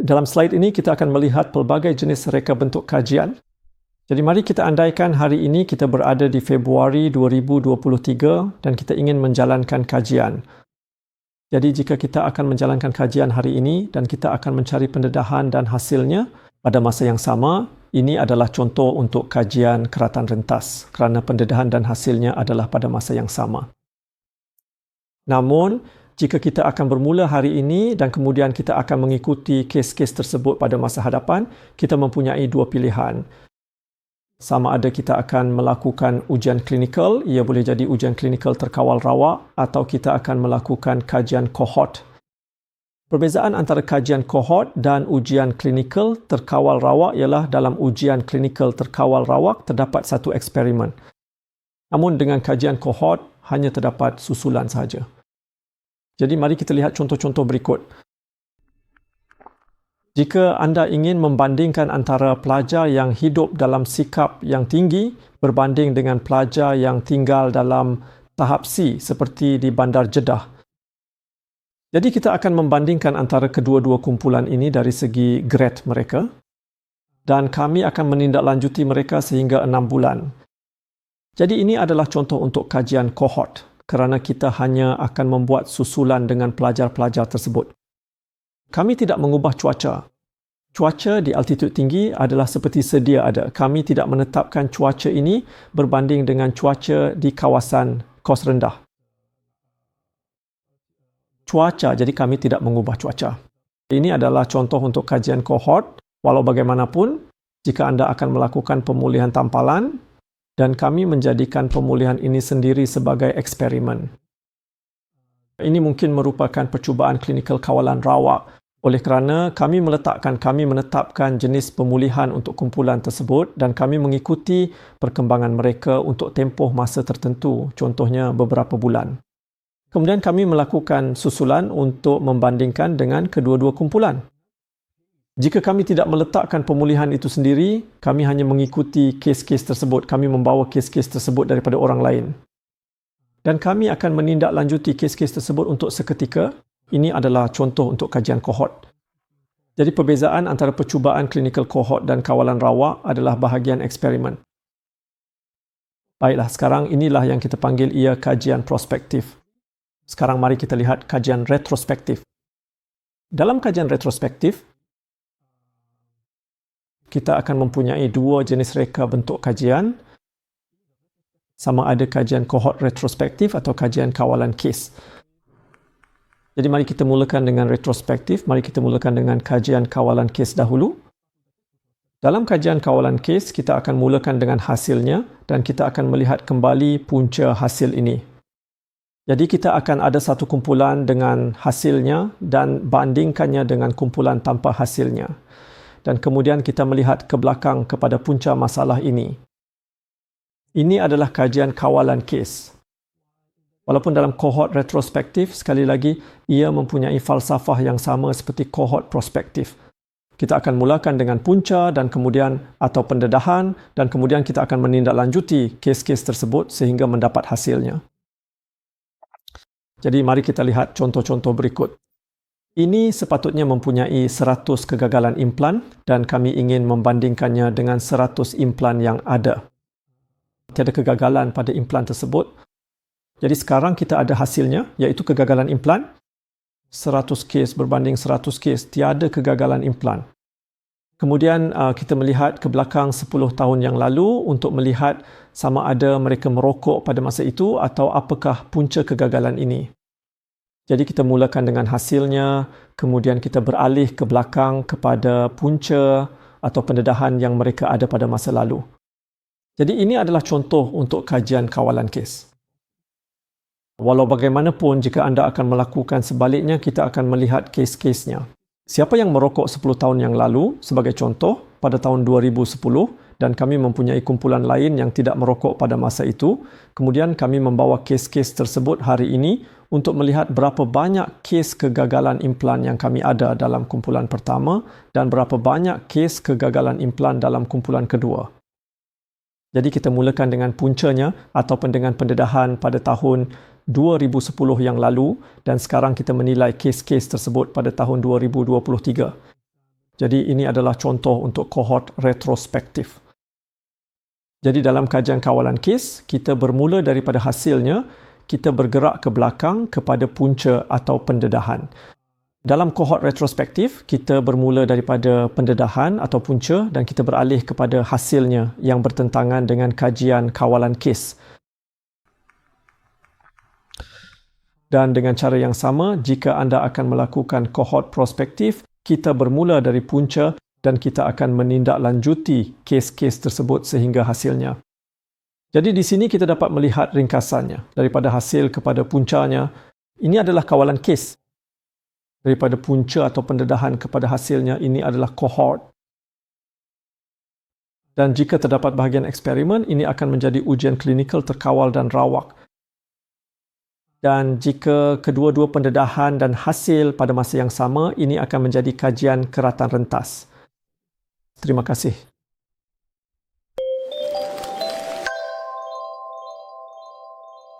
Dalam slide ini kita akan melihat pelbagai jenis reka bentuk kajian. Jadi mari kita andaikan hari ini kita berada di Februari 2023 dan kita ingin menjalankan kajian. Jadi jika kita akan menjalankan kajian hari ini dan kita akan mencari pendedahan dan hasilnya pada masa yang sama, ini adalah contoh untuk kajian keratan rentas kerana pendedahan dan hasilnya adalah pada masa yang sama. Namun, jika kita akan bermula hari ini dan kemudian kita akan mengikuti kes-kes tersebut pada masa hadapan, kita mempunyai dua pilihan. Sama ada kita akan melakukan ujian klinikal, ia boleh jadi ujian klinikal terkawal rawak atau kita akan melakukan kajian kohort. Perbezaan antara kajian kohort dan ujian klinikal terkawal rawak ialah dalam ujian klinikal terkawal rawak terdapat satu eksperimen. Namun dengan kajian kohort hanya terdapat susulan sahaja. Jadi mari kita lihat contoh-contoh berikut. Jika anda ingin membandingkan antara pelajar yang hidup dalam sikap yang tinggi berbanding dengan pelajar yang tinggal dalam tahap C seperti di Bandar Jeddah. Jadi kita akan membandingkan antara kedua-dua kumpulan ini dari segi grade mereka dan kami akan menindaklanjuti mereka sehingga enam bulan. Jadi ini adalah contoh untuk kajian kohort kerana kita hanya akan membuat susulan dengan pelajar-pelajar tersebut. Kami tidak mengubah cuaca. Cuaca di altitude tinggi adalah seperti sedia ada. Kami tidak menetapkan cuaca ini berbanding dengan cuaca di kawasan kos rendah. Cuaca, jadi kami tidak mengubah cuaca. Ini adalah contoh untuk kajian kohort. Walau bagaimanapun, jika anda akan melakukan pemulihan tampalan, dan kami menjadikan pemulihan ini sendiri sebagai eksperimen. Ini mungkin merupakan percubaan klinikal kawalan rawak oleh kerana kami meletakkan kami menetapkan jenis pemulihan untuk kumpulan tersebut dan kami mengikuti perkembangan mereka untuk tempoh masa tertentu, contohnya beberapa bulan. Kemudian kami melakukan susulan untuk membandingkan dengan kedua-dua kumpulan. Jika kami tidak meletakkan pemulihan itu sendiri, kami hanya mengikuti kes-kes tersebut. Kami membawa kes-kes tersebut daripada orang lain. Dan kami akan menindaklanjuti kes-kes tersebut untuk seketika. Ini adalah contoh untuk kajian kohort. Jadi perbezaan antara percubaan klinikal kohort dan kawalan rawak adalah bahagian eksperimen. Baiklah, sekarang inilah yang kita panggil ia kajian prospektif. Sekarang mari kita lihat kajian retrospektif. Dalam kajian retrospektif, kita akan mempunyai dua jenis reka bentuk kajian sama ada kajian kohort retrospektif atau kajian kawalan kes. Jadi mari kita mulakan dengan retrospektif, mari kita mulakan dengan kajian kawalan kes dahulu. Dalam kajian kawalan kes, kita akan mulakan dengan hasilnya dan kita akan melihat kembali punca hasil ini. Jadi kita akan ada satu kumpulan dengan hasilnya dan bandingkannya dengan kumpulan tanpa hasilnya dan kemudian kita melihat ke belakang kepada punca masalah ini. Ini adalah kajian kawalan kes. Walaupun dalam kohort retrospektif, sekali lagi, ia mempunyai falsafah yang sama seperti kohort prospektif. Kita akan mulakan dengan punca dan kemudian atau pendedahan dan kemudian kita akan menindaklanjuti kes-kes tersebut sehingga mendapat hasilnya. Jadi mari kita lihat contoh-contoh berikut. Ini sepatutnya mempunyai 100 kegagalan implan dan kami ingin membandingkannya dengan 100 implan yang ada. Tiada kegagalan pada implan tersebut. Jadi sekarang kita ada hasilnya iaitu kegagalan implan 100 kes berbanding 100 kes tiada kegagalan implan. Kemudian uh, kita melihat ke belakang 10 tahun yang lalu untuk melihat sama ada mereka merokok pada masa itu atau apakah punca kegagalan ini. Jadi kita mulakan dengan hasilnya, kemudian kita beralih ke belakang kepada punca atau pendedahan yang mereka ada pada masa lalu. Jadi ini adalah contoh untuk kajian kawalan kes. Walau bagaimanapun jika anda akan melakukan sebaliknya, kita akan melihat kes-kesnya. Siapa yang merokok 10 tahun yang lalu sebagai contoh pada tahun 2010 dan kami mempunyai kumpulan lain yang tidak merokok pada masa itu, kemudian kami membawa kes-kes tersebut hari ini untuk melihat berapa banyak kes kegagalan implan yang kami ada dalam kumpulan pertama dan berapa banyak kes kegagalan implan dalam kumpulan kedua. Jadi kita mulakan dengan puncanya ataupun dengan pendedahan pada tahun 2010 yang lalu dan sekarang kita menilai kes-kes tersebut pada tahun 2023. Jadi ini adalah contoh untuk kohort retrospektif. Jadi dalam kajian kawalan kes, kita bermula daripada hasilnya, kita bergerak ke belakang kepada punca atau pendedahan. Dalam kohort retrospektif, kita bermula daripada pendedahan atau punca dan kita beralih kepada hasilnya yang bertentangan dengan kajian kawalan kes. Dan dengan cara yang sama, jika anda akan melakukan kohort prospektif, kita bermula dari punca dan kita akan menindaklanjuti kes-kes tersebut sehingga hasilnya. Jadi di sini kita dapat melihat ringkasannya daripada hasil kepada puncanya. Ini adalah kawalan kes daripada punca atau pendedahan kepada hasilnya ini adalah cohort. Dan jika terdapat bahagian eksperimen, ini akan menjadi ujian klinikal terkawal dan rawak. Dan jika kedua-dua pendedahan dan hasil pada masa yang sama, ini akan menjadi kajian keratan rentas. Terima kasih.